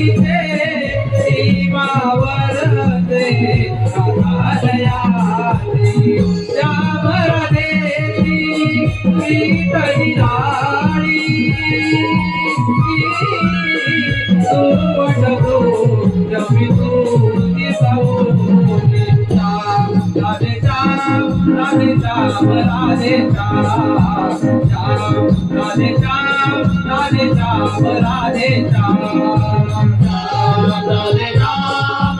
बसईचे राधे ते राधे श्यामर देती प्रीतही राणी राधे राम राधे राम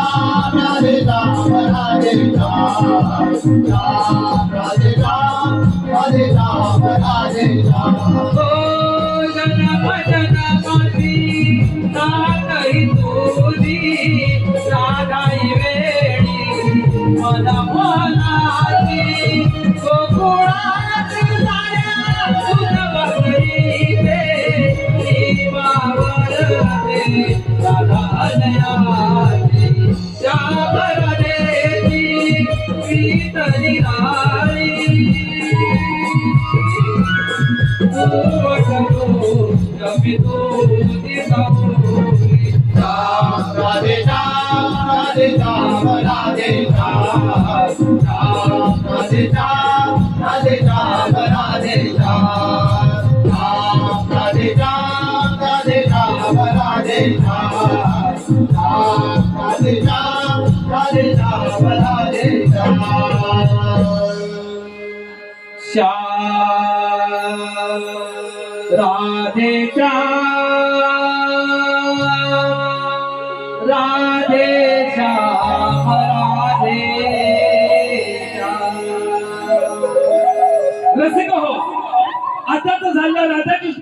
राधे राम राधे राम राधे राम राधे राम राधे राम राधे राम ओ जन वेळी मनाची गोकुळात राम राधे राधे salgan ataques